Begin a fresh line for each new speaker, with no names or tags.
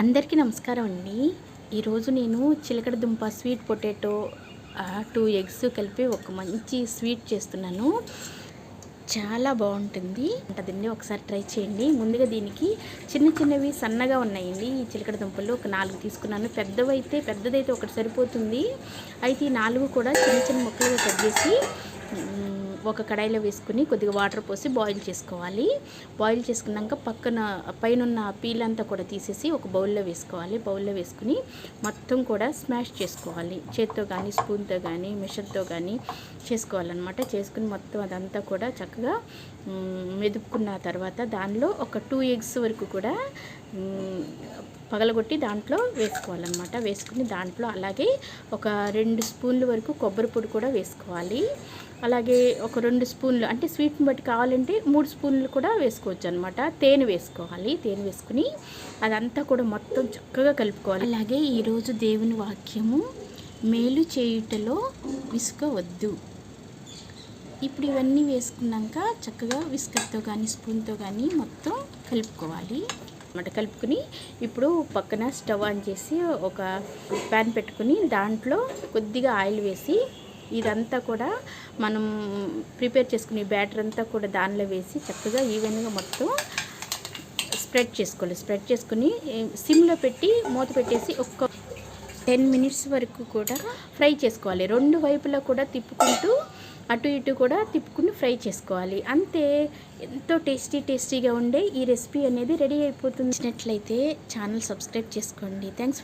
అందరికీ నమస్కారం అండి. ఈరోజు నేను చిలకడ దుంప స్వీట్ పొటాటో టూ ఎగ్స్ కలిపి ఒక మంచి స్వీట్ చేస్తున్నాను. చాలా బాగుంటుంది. ఉంటుందండి ఒకసారి ట్రై చేయండి. ముందుగా దీనికి చిన్న చిన్నవి సన్నగా ఉన్నాయండి. ఈ చిలకడ దుంపలు ఒక నాలుగు తీసుకున్నాను. పెద్దవైతే పెద్దదైతే ఒకటి సరిపోతుంది. అయితే ఈ నాలుగు కూడా చిన్న చిన్న ముక్కలుగా కట్ చేసి ఒక కడాయిలో వేసుకుని కొద్దిగా వాటర్ పోసి బాయిల్ చేసుకోవాలి. బాయిల్ చేసుకున్నాక పక్కన పైన పీల్ అంతా కూడా తీసేసి ఒక బౌల్లో వేసుకోవాలి. బౌల్లో వేసుకుని మొత్తం కూడా స్మాష్ చేసుకోవాలి. చేత్తో కానీ స్పూన్తో కానీ మిషన్తో కానీ చేసుకోవాలన్నమాట. చేసుకుని మొత్తం అదంతా కూడా చక్కగా మెదుపుకున్న తర్వాత దానిలో ఒక టూ ఎగ్స్ వరకు కూడా పగలగొట్టి దాంట్లో వేసుకోవాలన్నమాట. వేసుకుని దాంట్లో అలాగే ఒక రెండు స్పూన్ల వరకు కొబ్బరి పొడి కూడా వేసుకోవాలి. అలాగే ఒక రెండు స్పూన్లు అంటే స్వీట్ని బట్టి కావాలంటే మూడు స్పూన్లు కూడా వేసుకోవచ్చు అనమాట తేనె వేసుకోవాలి తేనె వేసుకుని అదంతా కూడా మొత్తం చక్కగా కలుపుకోవాలి. అలాగే ఈరోజు దేవుని వాక్యము మేలు చేయుటలో విసుగవద్దు. ఇప్పుడు ఇవన్నీ వేసుకున్నాక చక్కగా విస్కర్తో కానీ స్పూన్తో కానీ మొత్తం కలుపుకోవాలి. అన్నమాట కలుపుకుని ఇప్పుడు పక్కన స్టవ్ ఆన్ చేసి ఒక ప్యాన్ పెట్టుకుని దాంట్లో కొద్దిగా ఆయిల్ వేసి ఇదంతా కూడా మనం ప్రిపేర్ చేసుకునే బ్యాటర్ అంతా కూడా దానిలో వేసి చక్కగా ఈవెన్గా మొత్తం స్ప్రెడ్ చేసుకోవాలి. స్ప్రెడ్ చేసుకుని సిమ్లో పెట్టి మూత పెట్టేసి ఒక్క టెన్ మినిట్స్ వరకు కూడా ఫ్రై చేసుకోవాలి. రెండు వైపులా కూడా తిప్పుకుంటూ అటు ఇటు కూడా తిప్పుకుని ఫ్రై చేసుకోవాలి. అంతే ఎంతో టేస్టీ టేస్టీగా ఉండే ఈ రెసిపీ అనేది రెడీ అయిపోతుంది. నచ్చినట్లయితే ఛానల్ సబ్స్క్రైబ్ చేసుకోండి. Thanks for